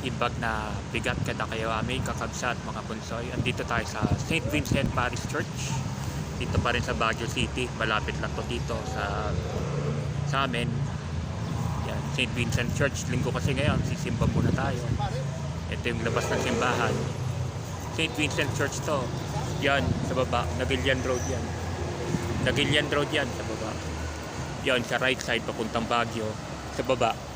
imbag na bigat kada kayo aming kakabsat mga bunsoy. Andito tayo sa St. Vincent Parish Church. Dito pa rin sa Baguio City. Malapit lang to dito sa sa amin. Yan, St. Vincent Church. Linggo kasi ngayon, sisimba muna tayo. Ito yung labas ng simbahan. St. Vincent Church to. Yan, sa baba. Nagilian Road yan. Nagilian Road yan, sa baba. Yan, sa right side, papuntang Baguio. Sa baba.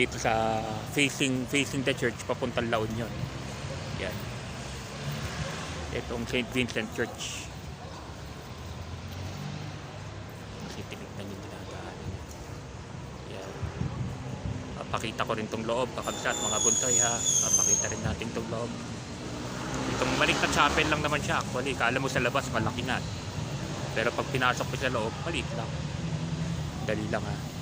Dito sa facing facing the church, papuntang La Union. Yan. Itong St. Vincent Church. Kasi tinignan yung dinadaanan. Yan. Papakita ko rin tong loob, kakabsat mga buntoy ha. Papakita rin natin tong loob. Itong maliit na chapel lang naman siya actually. Kala mo sa labas malaki nga. Pero pag pinasok ko sa loob, maliit lang. Dali lang ha.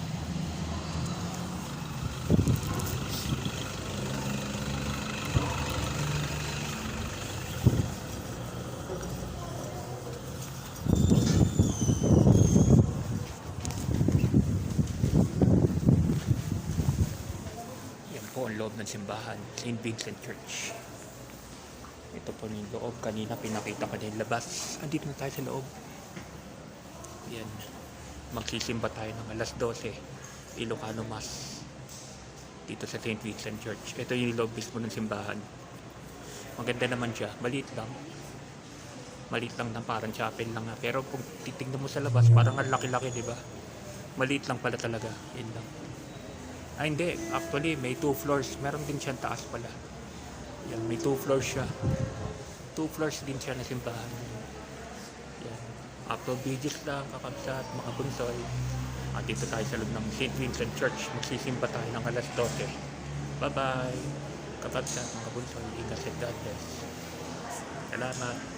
Yan po ang loob ng simbahan, St. Vincent Church. Ito po yung loob. Kanina pinakita ko yung labas. Andito na tayo sa loob. Yan. Magsisimba tayo ng alas 12. Ilocano Mass. Dito sa St. Vincent Church. Ito yung loob mismo ng simbahan. Maganda naman siya. Maliit lang. Maliit lang na parang chapel lang. Pero kung titignan mo sa labas, parang ang laki-laki, di ba? Maliit lang pala talaga. Yun lang. Ah, hindi. Actually, may two floors. Meron din siyang taas pala. Yan, may two floors siya. Two floors din siya na simbahan. Yan. After Bridges lang, kakabsat, mga bunsoy. At dito tayo sa loob ng St. Vincent Church. Magsisimba tayo ng alas 12. Bye-bye. Kakabsat, mga bunsoy. Ingat and God bless. Salamat.